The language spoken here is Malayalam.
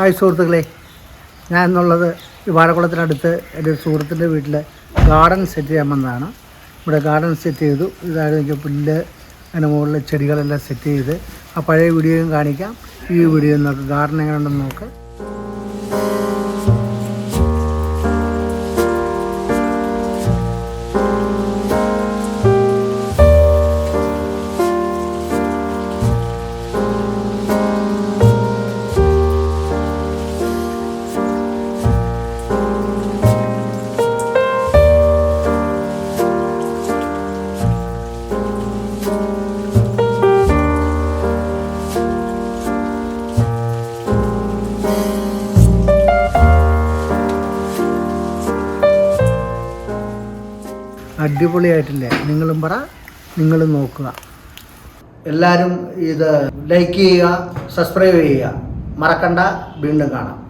ഹായ് സുഹൃത്തുക്കളെ. ഞാൻ എന്നുള്ളത് വാഴക്കുളത്തിനടുത്ത് എന്റെ സുഹൃത്തിന്റെ വീട്ടിൽ ഗാർഡൻ സെറ്റ് ചെയ്യാൻ വന്നതാണ്. ഇവിടെ ഗാർഡൻ സെറ്റ് ചെയ്തു. ഇതായിരുന്നു എനിക്ക് പുല്ല് അതിന്റെ മുകളിൽ ചെടികളെല്ലാം സെറ്റ് ചെയ്ത്. ആ പഴയ വീഡിയോയും കാണിക്കാം. ഈ വീഡിയോ നോക്കാം ഗാർഡൻ എങ്ങനെയുണ്ടെന്ന് നോക്ക്. അടിപൊളിയായിട്ടില്ലേ? നിങ്ങളും പറ നിങ്ങളും നോക്കുക. എല്ലാവരും ഇത് ലൈക്ക് ചെയ്യുക സബ്സ്ക്രൈബ് ചെയ്യുക. മറക്കണ്ട വീണ്ടും കാണാം.